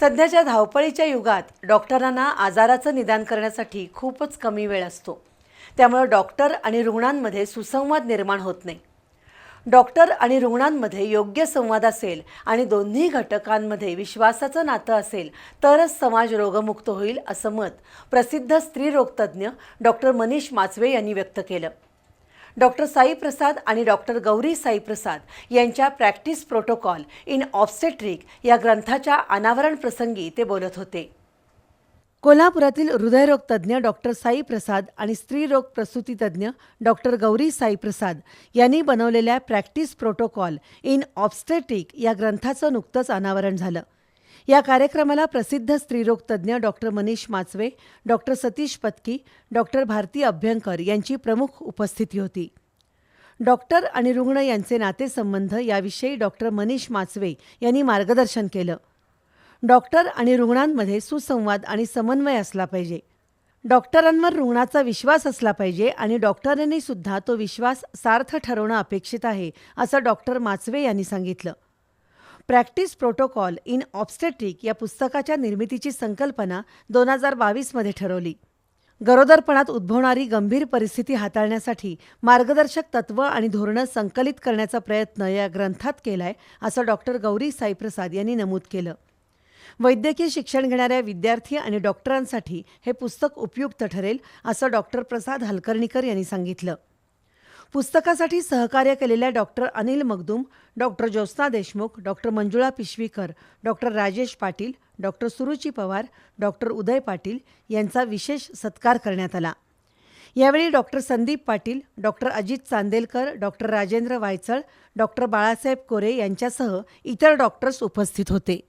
सध्याच्या धावपळीच्या युगात डॉक्टरांना आजाराचं निदान करण्यासाठी खूपच कमी वेळ असतो. त्यामुळे डॉक्टर आणि रुग्णांमध्ये सुसंवाद निर्माण होत नाही. डॉक्टर आणि रुग्णांमध्ये योग्य संवाद असेल आणि दोन्ही घटकांमध्ये विश्वासाचं नातं असेल तरच समाज रोगमुक्त होईल असं मत प्रसिद्ध स्त्रीरोगतज्ञ डॉक्टर मनीष माचवे यांनी व्यक्त केलं. डॉक्टर साई प्रसाद आणि डॉक्टर गौरी साई प्रसाद यांच्या प्रॅक्टिस प्रोटोकॉल इन ऑब्स्टेट्रिक या ग्रंथाच्या अनावरण प्रसंगी ते बोलत होते. कोल्हापुरातील हृदयरोग तज्ज्ञ डॉक्टर साई प्रसाद आणि स्त्रीरोग प्रसूती तज्ज्ञ डॉक्टर गौरी साई प्रसाद यांनी बनवलेल्या प्रॅक्टिस प्रोटोकॉल इन ऑब्स्टेट्रिक या ग्रंथाचं नुकतंच अनावरण झालं. या कार्यक्रमाला प्रसिद्ध स्त्रीरोग तज्ज्ञ doctor Manish Machve doctor Satish Patki doctor Bharati Abhyankar यांची प्रमुख उपस्थिती होती. डॉक्टर आणि रुग्ण यांचे नातेसंबंध याविषयी डॉक्टर मनीष माचवे यांनी मार्गदर्शन केलं. डॉक्टर आणि रुग्णांमध्ये सुसंवाद आणि समन्वय असला पाहिजे. डॉक्टरांवर रुग्णाचा विश्वास असला पाहिजे आणि डॉक्टरांनी सुद्धा तो विश्वास सार्थ ठरवणं अपेक्षित आहे असं डॉक्टर माचवे यांनी सांगितलं. प्रॅक्टिस प्रोटोकॉल इन ऑब्स्टेट्रिक या पुस्तकाच्या निर्मितीची संकल्पना दोन हजार बावीसमध्ये ठरवली. गरोदरपणात उद्भवणारी गंभीर परिस्थिती हाताळण्यासाठी मार्गदर्शक तत्व आणि धोरणं संकलित करण्याचा प्रयत्न या ग्रंथात केलाय असं डॉक्टर गौरी साईप्रसाद यांनी नमूद केलं. वैद्यकीय शिक्षण घेणाऱ्या विद्यार्थी आणि डॉक्टरांसाठी हे पुस्तक उपयुक्त ठरेल असं डॉक्टर प्रसाद हलकर्णीकर यांनी सांगितलं. पुस्तकासाठी सहकार्य केलेल्या doctor Anil Magdum doctor Jyotsna Deshmukh doctor Manjula Pishvikar doctor Rajesh Patil doctor Suruchi Pawar doctor Uday Patil यांचा विशेष सत्कार करण्यात आला. यावेळी doctor Sandeep Patil doctor Ajit Chandelkar doctor Rajendra Waychal doctor Balasaheb Kore यांच्यासह इतर डॉक्टर्स उपस्थित होते.